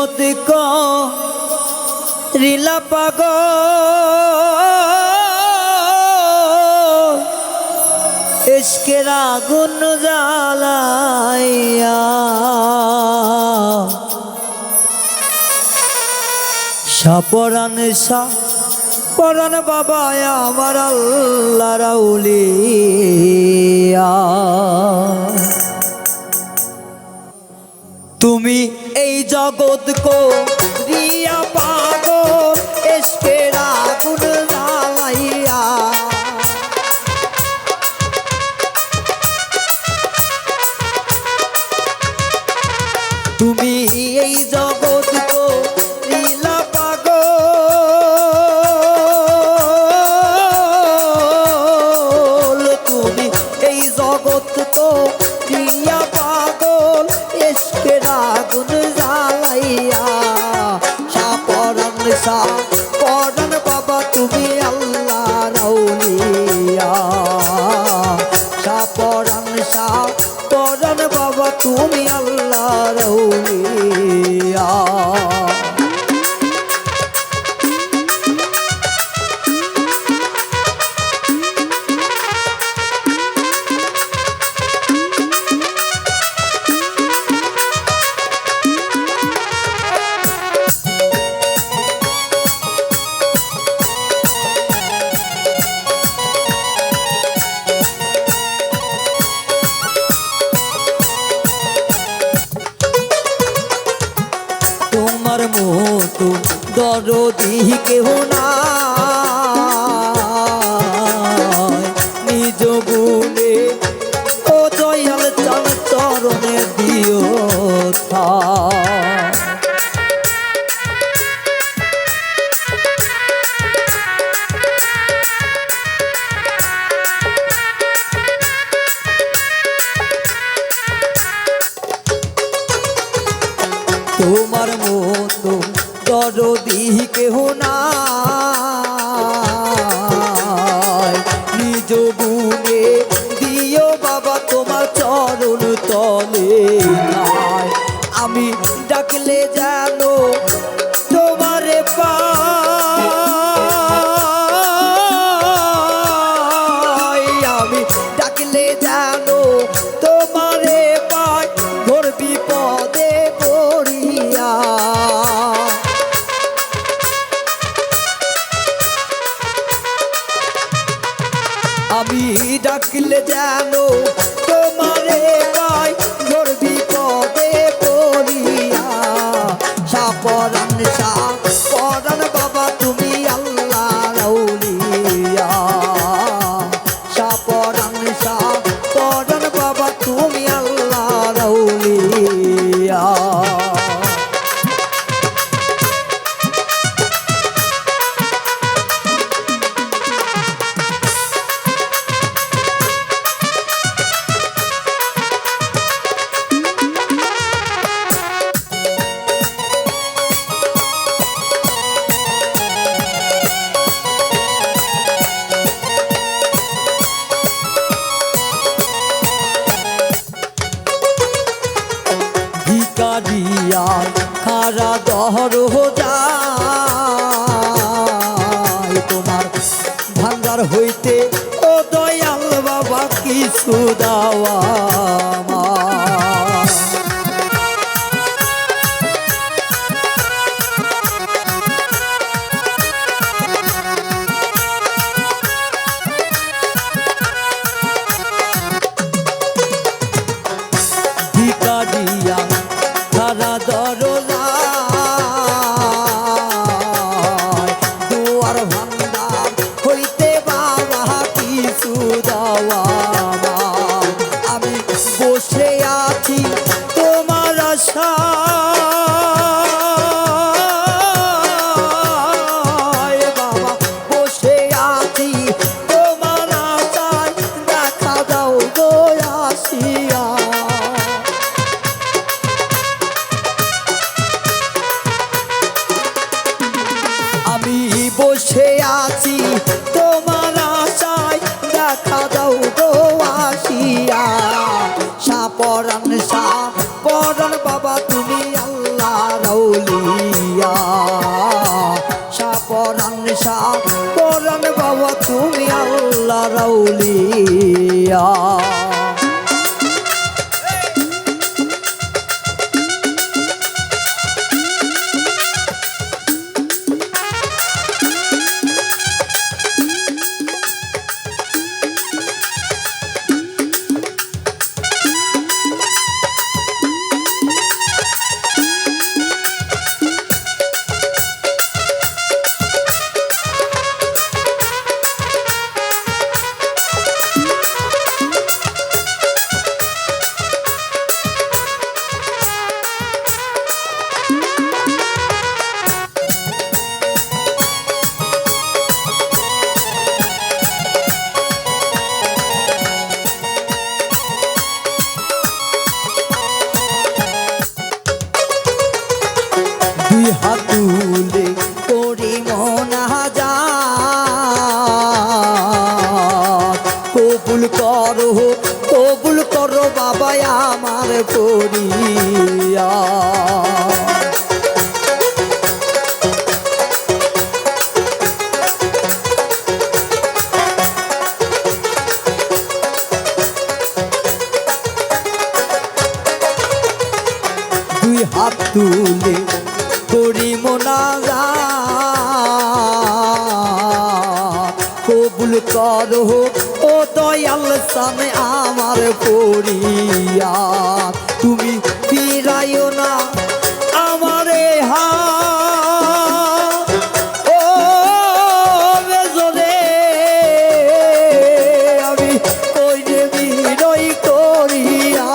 জগতে ক পাগ। এসকের আগুন জ্বালাইয়া। সাপরান পরান বাবা আমার আল্লাহ রাউলিয়া জগৎ কো রিয়া পাগল এসকের আগুন জ্বালাইয়া। তুমি এই জগৎ সাপরান সা বাবা তুমি আল্লাহ রাউলিয়া সাপরান সা পরান বাবা তুমি আল্লাহ রাউলিয়া তোমার মতো দরদি কেহ না গুণে দিও বাবা তোমার চরণ তলে আমি ডাকলে জানো সা পরান বাবা ভিকারিয়া খারা দহর যায়। তোমার ভান্ডার হইতে ও দয়াল বাবা কিছু দাওয়া আউলিয়া করিয়া। দুই হাত তুলে করি মোনাজা কবুল কর ও দয়াল সামে আ করিয়া, তুমি ফিরাইও না আমারে হা। ও আমি ওই যে বিনয় করিয়া।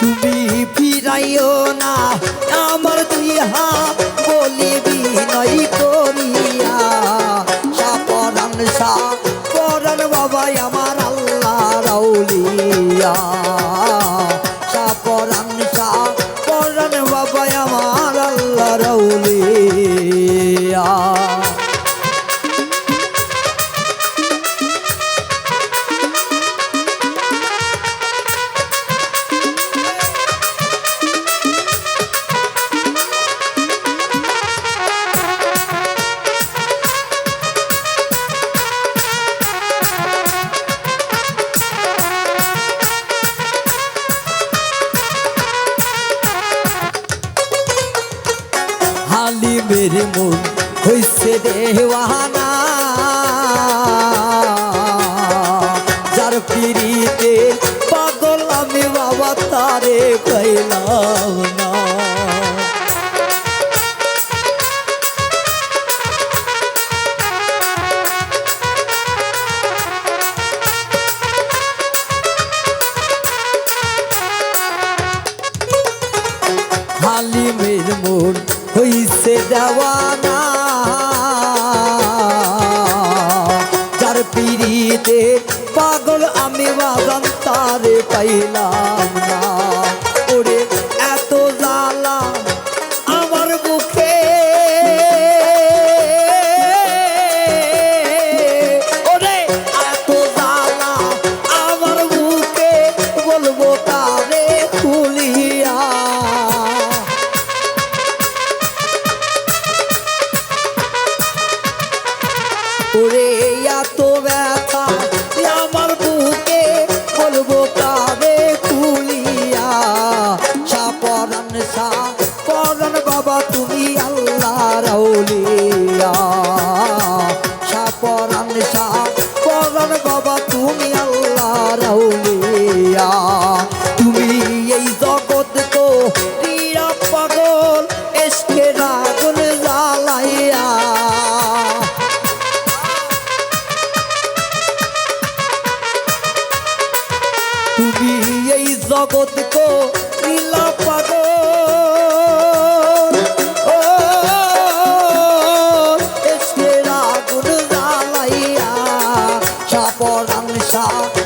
তুমি ফিরাইও না Gloria. পাখির মন হইছে দেওয়ানা যার পিড়িতে পাগল আমি বাবা তারে কইলাম হইছে দেওয়ানা। যার পিড়িতে পাগল আমি বাগান তারে পাইলাম না। rock.